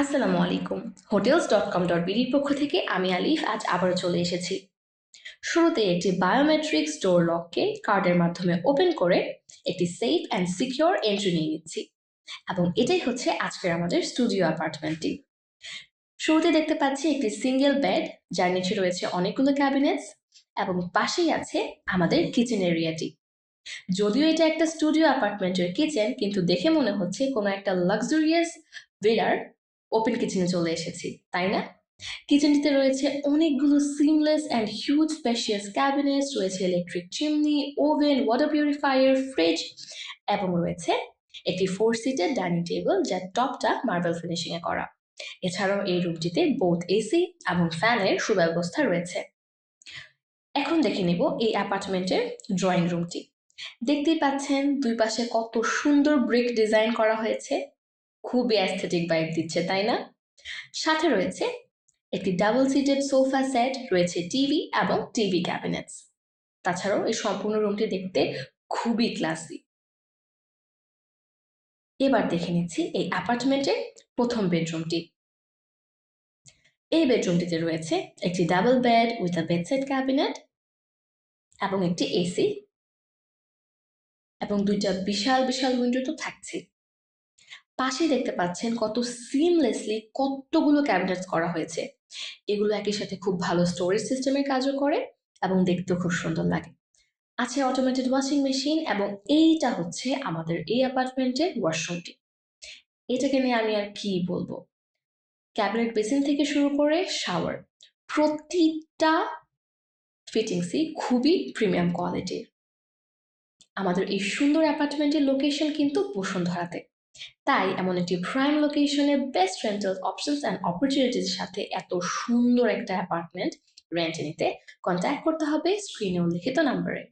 আসসালামু আলাইকুম। Hotels dot com dot বিডির পক্ষ থেকে আমি আলিফ, আজ আবারও চলে এসেছি। শুরুতে একটি বায়োমেট্রিক স্টোর লককে কার্ডের মাধ্যমে ওপেন করে একটি সেফ অ্যান্ড সিকিউর এন্ট্রি নিয়ে নিচ্ছি। এবং এটাই হচ্ছে আজকের আমাদের স্টুডিও অ্যাপার্টমেন্টটি শুরুতে দেখতে পাচ্ছি একটি সিঙ্গেল বেড যার নিচে রয়েছে অনেকগুলো ক্যাবিনেটস এবং পাশেই আছে আমাদের কিচেন এরিয়াটি যদিও এটা একটা স্টুডিও অ্যাপার্টমেন্টের কিচেন কিন্তু দেখে মনে হচ্ছে কোনো একটা লাক্সুরিয়াস ভিলার ওপেন কিচেনে চলে এসেছি, তাই না? কিচেনটিতে রয়েছে অনেকগুলো seamless and huge spacious cabinets রয়েছে electric chimney oven water purifier fridge এবং রয়েছে একটি ফোর সিটের ডাইনিং টেবিল যার টপটা মার্বেল ফিনিশিং এ করা। এছাড়াও এই রুমটিতে বোথ এসি এবং ফ্যানের সুব্যবস্থা রয়েছে। এখন দেখে নিব এই অ্যাপার্টমেন্টের ড্রয়িং রুমটি দেখতেই পাচ্ছেন দুই পাশে কত সুন্দর ব্রিক ডিজাইন করা হয়েছে। খুবই অ্যাস্থেটিক ভাইব দিচ্ছে, তাই না? সাথে রয়েছে একটি ডাবল সিটেড সোফা সেট রয়েছে টিভি এবং টিভি ক্যাবিনেটস তাছাড়াও এই সম্পূর্ণ রুমটি দেখতে খুবই ক্লাসি এবার দেখে নিচ্ছি এই অ্যাপার্টমেন্টের প্রথম বেডরুমটি এই বেডরুমটিতে রয়েছে একটি double bed with a bedside cabinet এবং একটি এসি এবং দুইটা বিশাল বিশাল উইন্ডো তো থাকছে পাশে দেখতে পাচ্ছেন কত সিমলেসলি কতগুলো ক্যাবিনেটস করা হয়েছে। এগুলো একই সাথে খুব ভালো স্টোরেজ সিস্টেমের কাজও করে এবং দেখতেও খুব সুন্দর লাগে। আছে অটোমেটেড ওয়াশিং মেশিন এবং এইটা হচ্ছে আমাদের এই অ্যাপার্টমেন্টের ওয়াশরুমটি এটাকে নিয়ে আমি আর কি বলব? ক্যাবিনেট বেসিন থেকে শুরু করে শাওয়ার প্রতিটা ফিটিংসই খুবই প্রিমিয়াম কোয়ালিটির আমাদের এই সুন্দর অ্যাপার্টমেন্টের লোকেশন কিন্তু বসুন্ধরাতে। তাই এমন একটি প্রাইম লোকেশনে বেস্ট রেন্টাল অপশনস অ্যান্ড অপরচুনিটির সাথে এত সুন্দর একটা অ্যাপার্টমেন্ট রেন্টে নিতে কন্ট্যাক্ট করতে হবে স্ক্রিনে উল্লিখিত নাম্বারে